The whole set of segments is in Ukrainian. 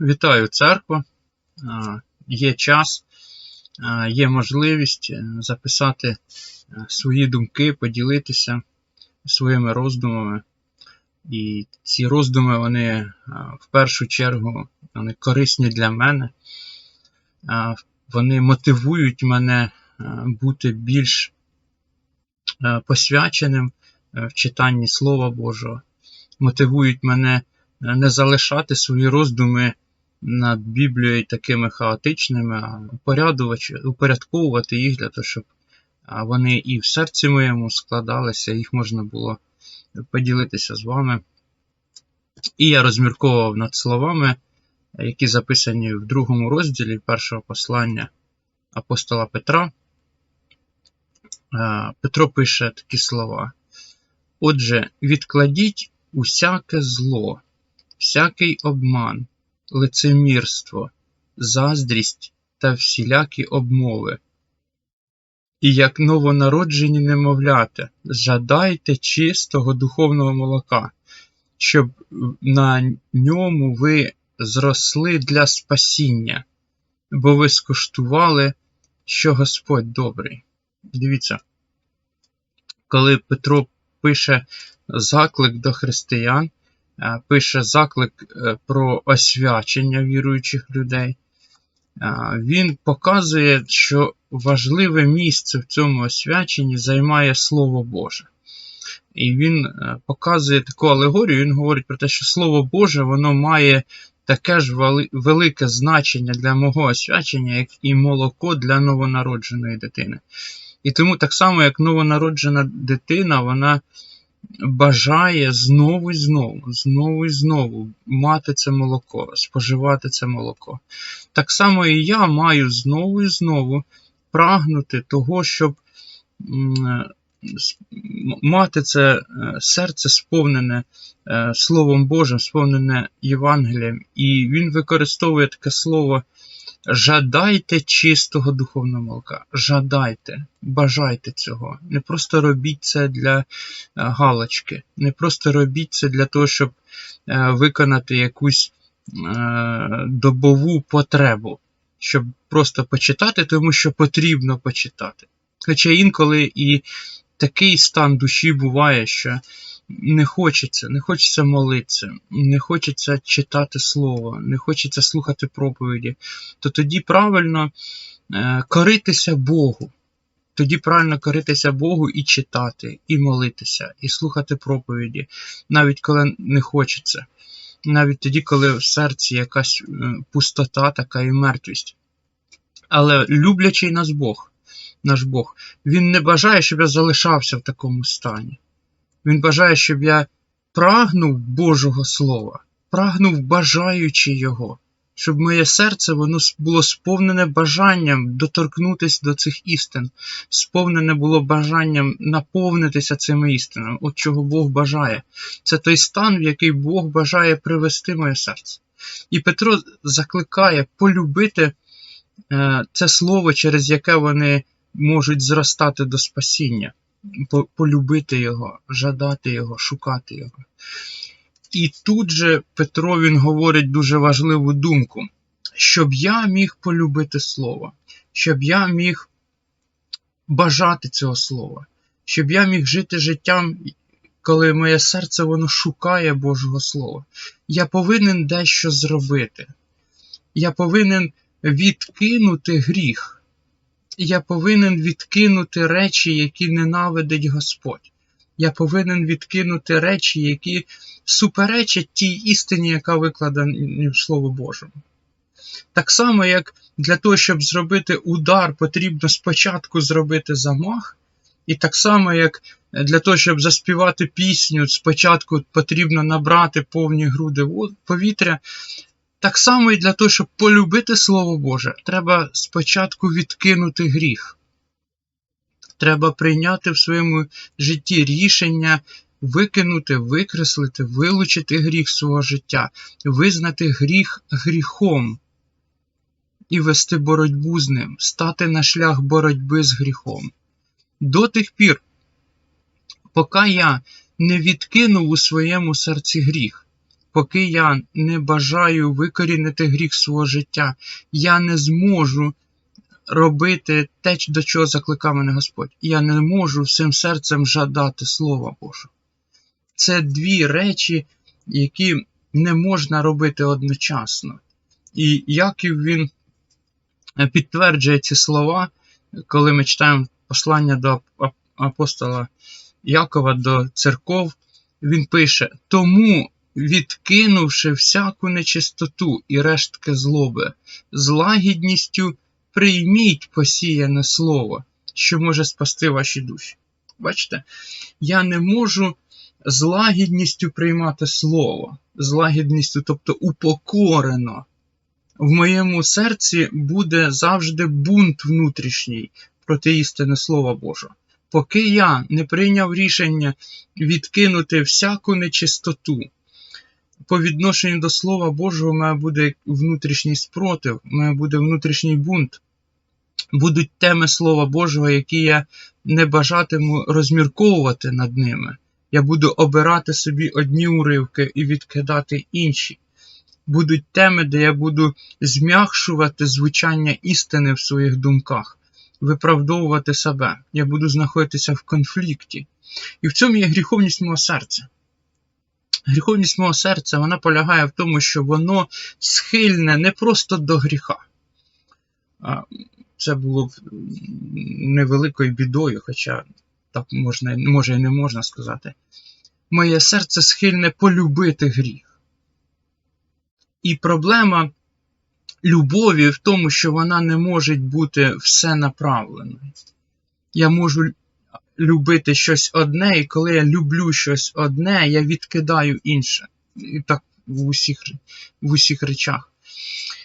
Вітаю церква. Є час, є можливість е, записати е, свої думки, поділитися своїми роздумами. І ці роздуми, вони в першу чергу вони корисні для мене. Вони мотивують мене бути більш посвяченим в читанні Слова Божого, мотивують мене не залишати свої роздуми над Біблією такими хаотичними, упорядковувати їх для того, щоб вони і в серці моєму складалися, їх можна було поділитися з вами. І я розмірковував над словами, які записані в другому розділі першого послання апостола Петра. Петро пише такі слова. Отже, відкладіть усяке зло, всякий обман, лицемірство, заздрість та всілякі обмови. І як новонароджені немовляти, жадайте чистого духовного молока, щоб на ньому ви зросли для спасіння, бо ви скуштували, що Господь добрий. Дивіться, коли Петро пише заклик до християн, пише заклик е, про освячення віруючих людей. Е, він показує, що важливе місце в цьому освяченні займає Слово Боже. І він показує таку алегорію, він говорить про те, що Слово Боже воно має таке ж велике значення для мого освячення, як і молоко для новонародженої дитини. І тому так само, як новонароджена дитина, вона бажає знову і знову, знову і знову мати це молоко, споживати це молоко. Так само і я маю знову і знову прагнути того, щоб мати це е, серце сповнене е, Словом Божим, сповнене Євангелієм. І він використовує таке слово Жадайте чистого духовного молока. Жадайте, бажайте цього. Не просто робіть це для е, галочки, не просто робіть це для того, щоб е, виконати якусь е, добову потребу, щоб просто почитати, тому що потрібно почитати. Хоча інколи і такий стан душі буває, що не хочеться, не хочеться молитися, не хочеться читати слово, не хочеться слухати проповіді, то тоді правильно е, коритися Богу. Тоді правильно коритися Богу і читати, і молитися, і слухати проповіді, навіть коли не хочеться, навіть тоді, коли в серці якась е, пустота, така і мертвість. Але люблячий нас Бог, наш Бог, Він не бажає, щоб я залишався в такому стані. Він бажає, щоб я прагнув Божого Слова, прагнув бажаючи Його, щоб моє серце воно було сповнене бажанням доторкнутися до цих істин, сповнене було бажанням наповнитися цими істинами, от чого Бог бажає. Це той стан, в який Бог бажає привести моє серце. І Петро закликає полюбити е, це слово, через яке вони можуть зростати до спасіння полюбити його, жадати його, шукати його. І тут же Петро він говорить дуже важливу думку, щоб я міг полюбити Слово, щоб я міг бажати цього слова, щоб я міг жити життям, коли моє серце воно шукає Божого Слова. Я повинен дещо зробити. Я повинен відкинути гріх я повинен відкинути речі, які ненавидить Господь. Я повинен відкинути речі, які суперечать тій істині, яка викладена в Слово Божому. Так само, як для того, щоб зробити удар, потрібно спочатку зробити замах, і так само, як для того, щоб заспівати пісню, спочатку потрібно набрати повні груди повітря, так само і для того, щоб полюбити Слово Боже, треба спочатку відкинути гріх. Треба прийняти в своєму житті рішення викинути, викреслити, вилучити гріх свого життя, визнати гріх гріхом і вести боротьбу з ним, стати на шлях боротьби з гріхом. До тих пір, поки я не відкинув у своєму серці гріх, поки я не бажаю викорінити гріх свого життя, я не зможу робити те, до чого закликав мене Господь. Я не можу всім серцем жадати Слова Божого. Це дві речі, які не можна робити одночасно. І Яків він підтверджує ці слова, коли ми читаємо послання до апостола Якова до церков, він пише: Тому, відкинувши всяку нечистоту і рештки злоби, з лагідністю прийміть посіяне слово, що може спасти ваші душі. Бачите, я не можу з лагідністю приймати слово, з лагідністю, тобто упокорено. В моєму серці буде завжди бунт внутрішній проти істини Слова Божого. Поки я не прийняв рішення відкинути всяку нечистоту, по відношенню до Слова Божого, має буде внутрішній спротив, має буде внутрішній бунт. Будуть теми Слова Божого, які я не бажатиму розмірковувати над ними. Я буду обирати собі одні уривки і відкидати інші. Будуть теми, де я буду зм'якшувати звучання істини в своїх думках, виправдовувати себе. Я буду знаходитися в конфлікті. І в цьому є гріховність мого серця. Гріховність мого серця вона полягає в тому, що воно схильне не просто до гріха. Це було б невеликою бідою, хоча так можна, може і не можна сказати. Моє серце схильне полюбити гріх. І проблема любові в тому, що вона не може бути все направленою. Я можу любити щось одне, і коли я люблю щось одне, я відкидаю інше. І так в усіх, в усіх речах.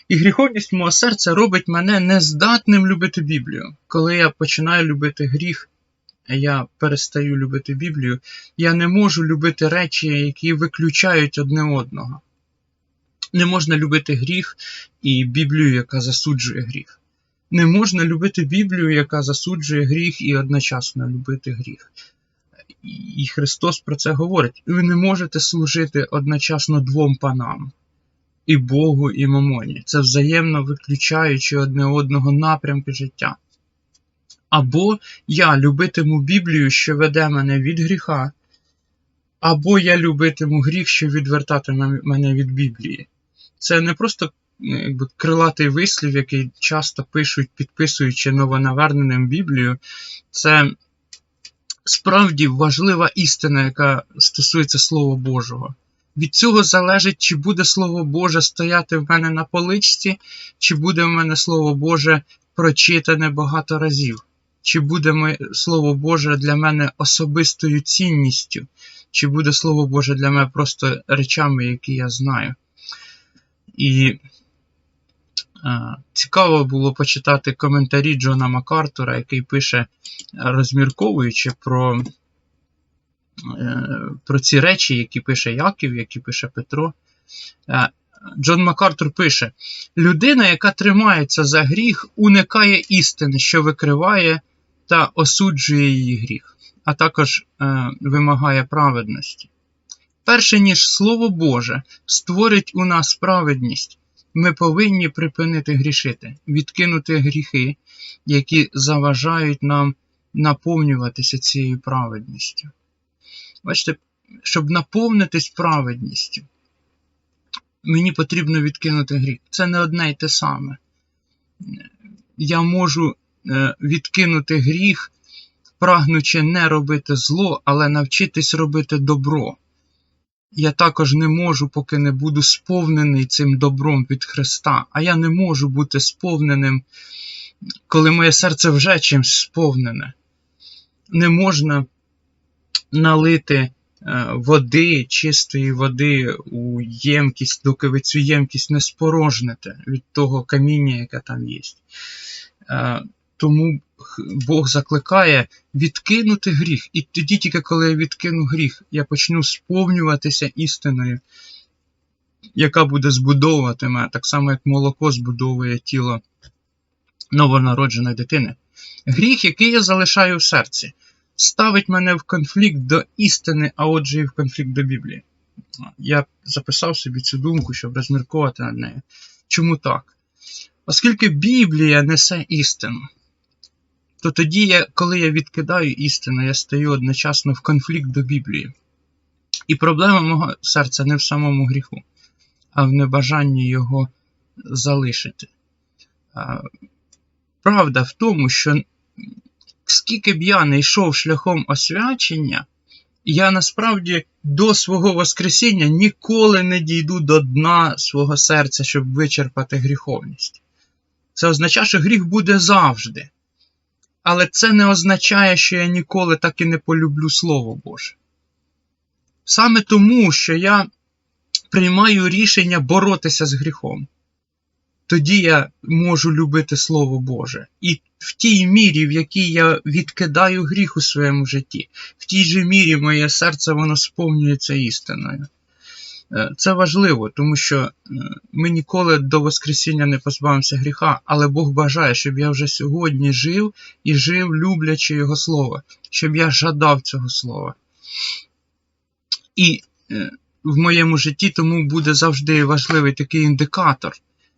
І гріховність мого серця робить мене нездатним любити Біблію. Коли я починаю любити гріх, я перестаю любити Біблію, я не можу любити речі, які виключають одне одного. Не можна любити гріх і Біблію, яка засуджує гріх. Не можна любити Біблію, яка засуджує гріх, і одночасно любити гріх. І Христос про це говорить. Ви не можете служити одночасно двом панам і Богу, і Мамоні. Це взаємно виключаючи одне одного напрямки життя. Або я любитиму Біблію, що веде мене від гріха, або я любитиму гріх, що відвертатиме мене від Біблії. Це не просто якби, крилатий вислів, який часто пишуть, підписуючи новонаверненим Біблію. Це справді важлива істина, яка стосується Слова Божого. Від цього залежить, чи буде Слово Боже стояти в мене на поличці, чи буде в мене Слово Боже прочитане багато разів, чи буде Слово Боже для мене особистою цінністю, чи буде Слово Боже для мене просто речами, які я знаю. І цікаво було почитати коментарі Джона Макартура, який пише, розмірковуючи про Е, про ці речі, які пише Яків, які пише Петро. Е, Джон Макартур пише: людина, яка тримається за гріх, уникає істини, що викриває та осуджує її гріх, а також е, вимагає праведності. Перше ніж Слово Боже створить у нас праведність, ми повинні припинити грішити, відкинути гріхи, які заважають нам наповнюватися цією праведністю. Бачите, щоб наповнитись праведністю, мені потрібно відкинути гріх. Це не одне й те саме. Я можу е, відкинути гріх, прагнучи не робити зло, але навчитись робити добро. Я також не можу, поки не буду сповнений цим добром від Христа. А я не можу бути сповненим, коли моє серце вже чимось сповнене. Не можна налити е, води, чистої води у ємкість, доки ви цю ємкість не спорожните від того каміння, яке там є. Тому Бог закликає відкинути гріх. І тоді, тільки коли я відкину гріх, я почну сповнюватися істиною, яка буде збудовувати мене, так само, як молоко збудовує тіло новонародженої дитини. Гріх, який я залишаю в серці ставить мене в конфлікт до істини, а отже, і в конфлікт до Біблії. я записав собі цю думку, щоб розміркувати над нею. Чому так? Оскільки Біблія несе істину, то тоді, я, коли я відкидаю істину, я стаю одночасно в конфлікт до Біблії. І проблема мого серця не в самому гріху, а в небажанні його залишити. Правда в тому, що скільки б я не йшов шляхом освячення, я насправді до свого Воскресіння ніколи не дійду до дна свого серця, щоб вичерпати гріховність. Це означає, що гріх буде завжди. Але це не означає, що я ніколи так і не полюблю Слово Боже. Саме тому, що я приймаю рішення боротися з гріхом. Тоді я можу любити Слово Боже. І в тій мірі, в якій я відкидаю гріх у своєму житті, в тій же мірі моє серце воно сповнюється істиною. Е, це важливо, тому що е, ми ніколи до Воскресіння не позбавимося гріха, але Бог бажає, щоб я вже сьогодні жив і жив, люблячи Його Слово, щоб я жадав цього слова. І е, в моєму житті тому буде завжди важливий такий індикатор.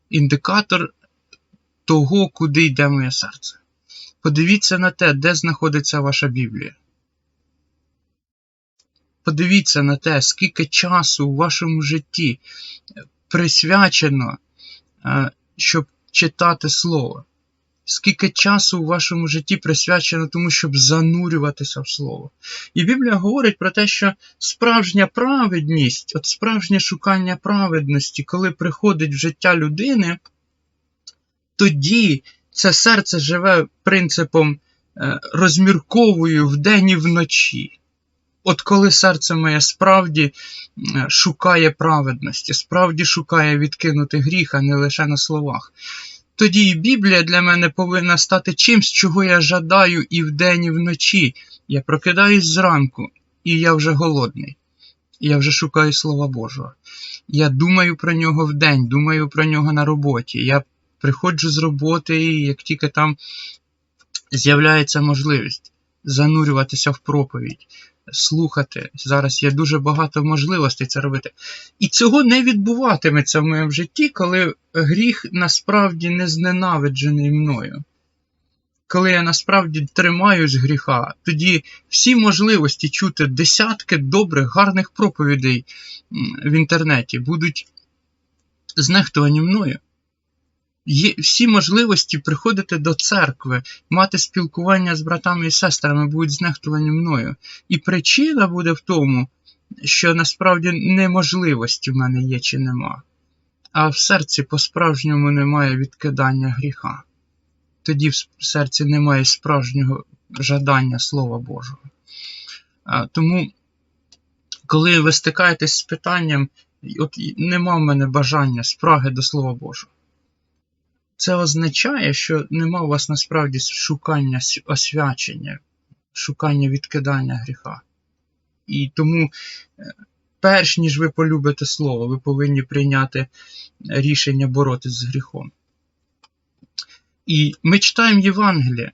Індикатор того, куди йде моє серце. Подивіться на те, де знаходиться ваша Біблія. Подивіться на те, скільки часу у вашому житті присвячено, е, щоб читати Слово. Скільки часу у вашому житті присвячено тому, щоб занурюватися в Слово. І Біблія говорить про те, що справжня праведність, от справжнє шукання праведності, коли приходить в життя людини, тоді це серце живе принципом е, розмірковую вдень і вночі. От коли серце моє справді шукає праведності, справді шукає відкинути гріх, а не лише на словах. Тоді і Біблія для мене повинна стати чимсь, чого я жадаю і вдень, і вночі. Я прокидаюсь зранку, і я вже голодний. Я вже шукаю Слова Божого. Я думаю про нього вдень, думаю про нього на роботі. Я приходжу з роботи, і як тільки там з'являється можливість занурюватися в проповідь, слухати. Зараз є дуже багато можливостей це робити. І цього не відбуватиметься в моєму житті, коли гріх насправді не зненавиджений мною. Коли я насправді тримаюсь гріха, тоді всі можливості чути десятки добрих, гарних проповідей в інтернеті будуть знехтувані мною є всі можливості приходити до церкви, мати спілкування з братами і сестрами будуть знехтувані мною. І причина буде в тому, що насправді неможливості в мене є чи нема, а в серці по-справжньому немає відкидання гріха. Тоді в серці немає справжнього жадання Слова Божого. Тому, коли ви стикаєтесь з питанням, от нема в мене бажання спраги до Слова Божого. Це означає, що нема у вас насправді шукання освячення, шукання відкидання гріха. І тому, е, перш ніж ви полюбите слово, ви повинні прийняти рішення боротися з гріхом. І ми читаємо Євангеліє.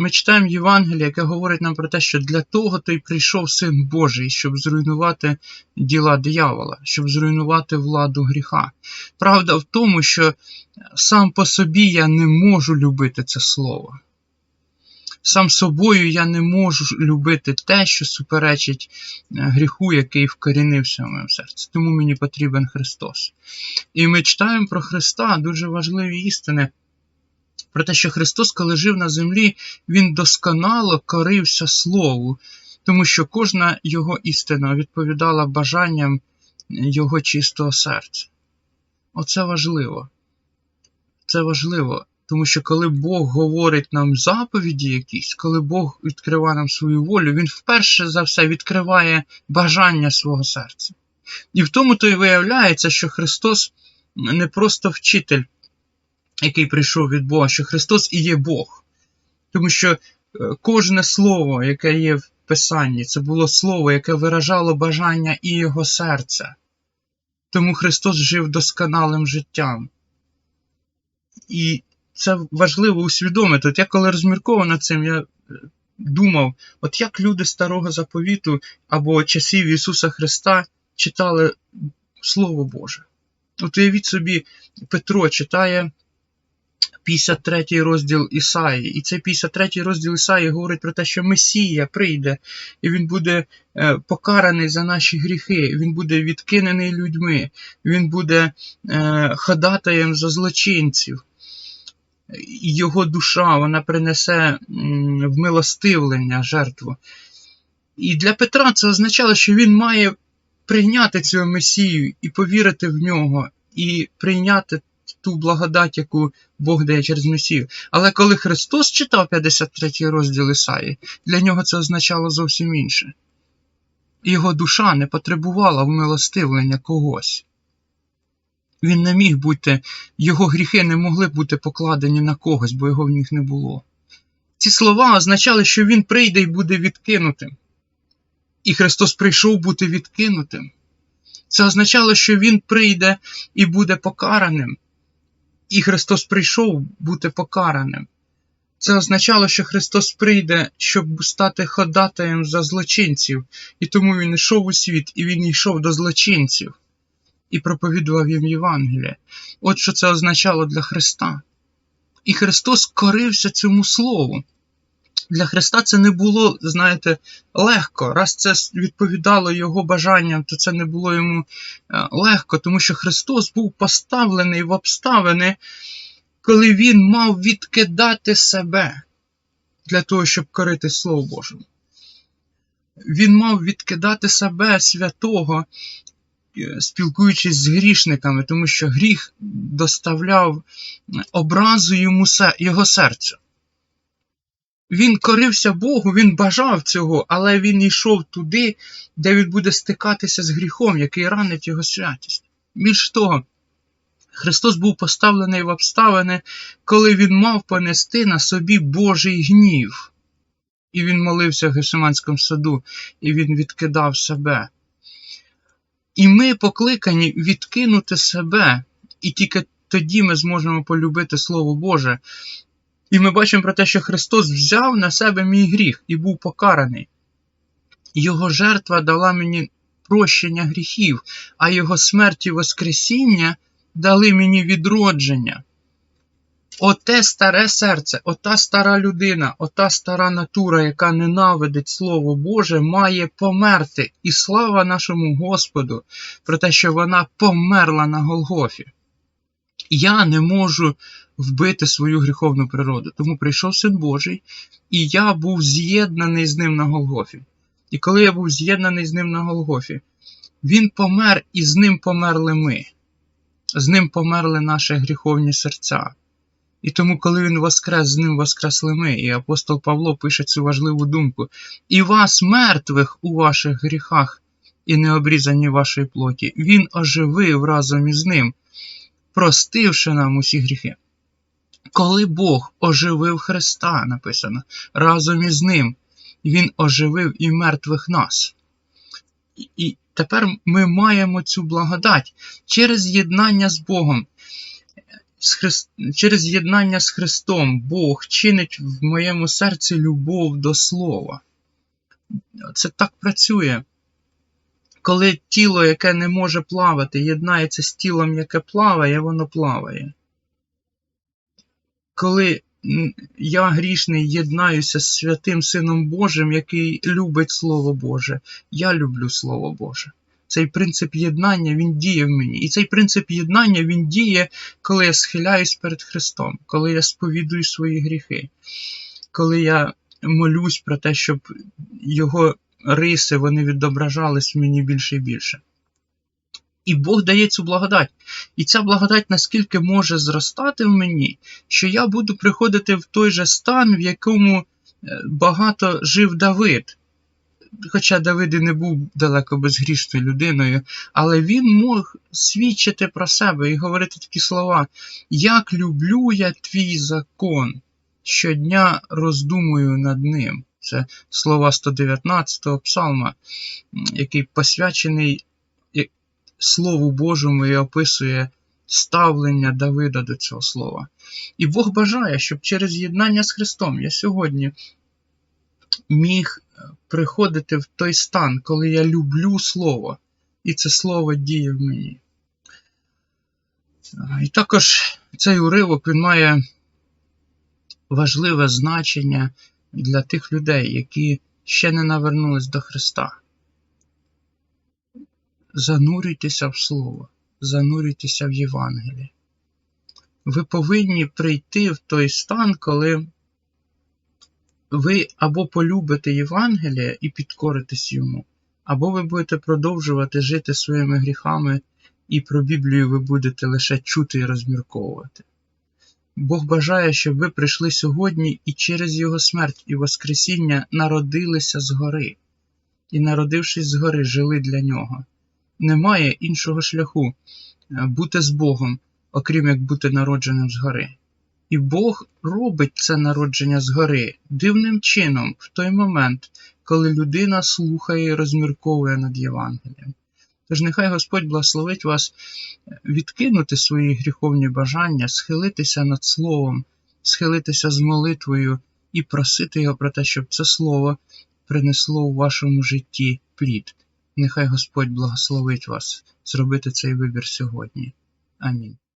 Ми читаємо Євангеліє, яке говорить нам про те, що для того той прийшов Син Божий, щоб зруйнувати діла диявола, щоб зруйнувати владу гріха. Правда в тому, що сам по собі я не можу любити це слово. Сам собою я не можу любити те, що суперечить е, гріху, який вкорінився в моєму серці. Тому мені потрібен Христос. І ми читаємо про Христа дуже важливі істини. Про те, що Христос, коли жив на землі, Він досконало корився Слову, тому що кожна його істина відповідала бажанням Його чистого серця. Оце важливо. Це важливо, тому що коли Бог говорить нам заповіді якісь, коли Бог відкриває нам свою волю, Він вперше за все відкриває бажання свого серця. І в тому то й виявляється, що Христос не просто вчитель, який прийшов від Бога, що Христос і є Бог. Тому що е, кожне слово, яке є в Писанні, це було слово, яке виражало бажання і Його серця. Тому Христос жив досконалим життям. І це важливо усвідомити. От я коли розмірковував над цим, я е, думав, от як люди старого заповіту або часів Ісуса Христа читали Слово Боже. От уявіть собі, Петро читає 53 розділ Ісаї. І цей 53 розділ Ісаї говорить про те, що Месія прийде, і Він буде е, покараний за наші гріхи, Він буде відкинений людьми, Він буде е, ходатаєм за злочинців. Його душа вона принесе вмилостивлення жертву. І для Петра це означало, що він має прийняти цього Месію і повірити в нього, і прийняти ту благодать, яку Бог дає через Месію. Але коли Христос читав 53 розділ Ісаї, для нього це означало зовсім інше. Його душа не потребувала вмилостивлення когось. Він не міг бути, його гріхи не могли бути покладені на когось, бо його в них не було. Ці слова означали, що Він прийде і буде відкинутим. І Христос прийшов бути відкинутим. Це означало, що Він прийде і буде покараним. І Христос прийшов бути покараним. Це означало, що Христос прийде, щоб стати ходатаєм за злочинців, і тому Він йшов у світ, і Він йшов до злочинців і проповідував їм Євангеліє. От що це означало для Христа. І Христос корився цьому Слову. Для Христа це не було, знаєте, легко. Раз це відповідало Його бажанням, то це не було йому е, легко, тому що Христос був поставлений в обставини, коли Він мав відкидати себе для того, щоб корити Слово Божому. Він мав відкидати себе святого, е, спілкуючись з грішниками, тому що гріх доставляв образу йому його серцю. Він корився Богу, він бажав цього, але він йшов туди, де він буде стикатися з гріхом, який ранить його святість. Більш того, Христос був поставлений в обставини, коли Він мав понести на собі Божий гнів. І він молився в Гесиманському саду, і він відкидав себе. І ми покликані відкинути себе, і тільки тоді ми зможемо полюбити Слово Боже. І ми бачимо про те, що Христос взяв на себе мій гріх і був покараний. Його жертва дала мені прощення гріхів, а Його смерть і Воскресіння дали мені відродження. Оте старе серце, ота стара людина, ота стара натура, яка ненавидить Слово Боже, має померти. І слава нашому Господу про те, що вона померла на Голгофі. Я не можу вбити свою гріховну природу. Тому прийшов Син Божий, і я був з'єднаний з ним на Голгофі. І коли я був з'єднаний з ним на Голгофі, він помер і з ним померли ми. З ним померли наші гріховні серця. І тому, коли він воскрес, з ним воскресли ми, і апостол Павло пише цю важливу думку: І вас, мертвих у ваших гріхах, і необрізані вашої плоті, Він оживив разом із ним, простивши нам усі гріхи. Коли Бог оживив Христа, написано, разом із Ним, Він оживив і мертвих нас. І тепер ми маємо цю благодать через єднання з Богом. З Христ... Через єднання з Христом Бог чинить в моєму серці любов до Слова. Це так працює. Коли тіло, яке не може плавати, єднається з тілом, яке плаває, воно плаває коли я грішний єднаюся з святим Сином Божим, який любить Слово Боже, я люблю Слово Боже. Цей принцип єднання він діє в мені. І цей принцип єднання він діє, коли я схиляюсь перед Христом, коли я сповідую свої гріхи, коли я молюсь про те, щоб Його риси вони відображались в мені більше і більше. І Бог дає цю благодать. І ця благодать наскільки може зростати в мені, що я буду приходити в той же стан, в якому е, багато жив Давид. Хоча Давид і не був далеко безгрішною людиною, але він мог свідчити про себе і говорити такі слова: Як люблю я твій закон, щодня роздумую над ним. Це слова 119-го псалма, який посвячений Слову Божому і описує ставлення Давида до цього слова. І Бог бажає, щоб через єднання з Христом я сьогодні міг е, приходити в той стан, коли я люблю Слово, і це слово діє в мені. І також цей уривок він має важливе значення для тих людей, які ще не навернулись до Христа. Занурюйтеся в Слово, занурюйтеся в Євангеліє. Ви повинні прийти в той стан, коли ви або полюбите Євангеліє і підкоритесь йому, або ви будете продовжувати жити своїми гріхами, і про Біблію ви будете лише чути і розмірковувати. Бог бажає, щоб ви прийшли сьогодні і через Його смерть і Воскресіння народилися згори, і, народившись згори, жили для Нього. Немає іншого шляху е, бути з Богом, окрім як бути народженим згори. І Бог робить це народження згори дивним чином в той момент, коли людина слухає і розмірковує над Євангелієм. Тож нехай Господь благословить вас відкинути свої гріховні бажання, схилитися над Словом, схилитися з молитвою і просити Його про те, щоб це Слово принесло у вашому житті плід. Нехай Господь благословить вас зробити цей вибір сьогодні. Амінь.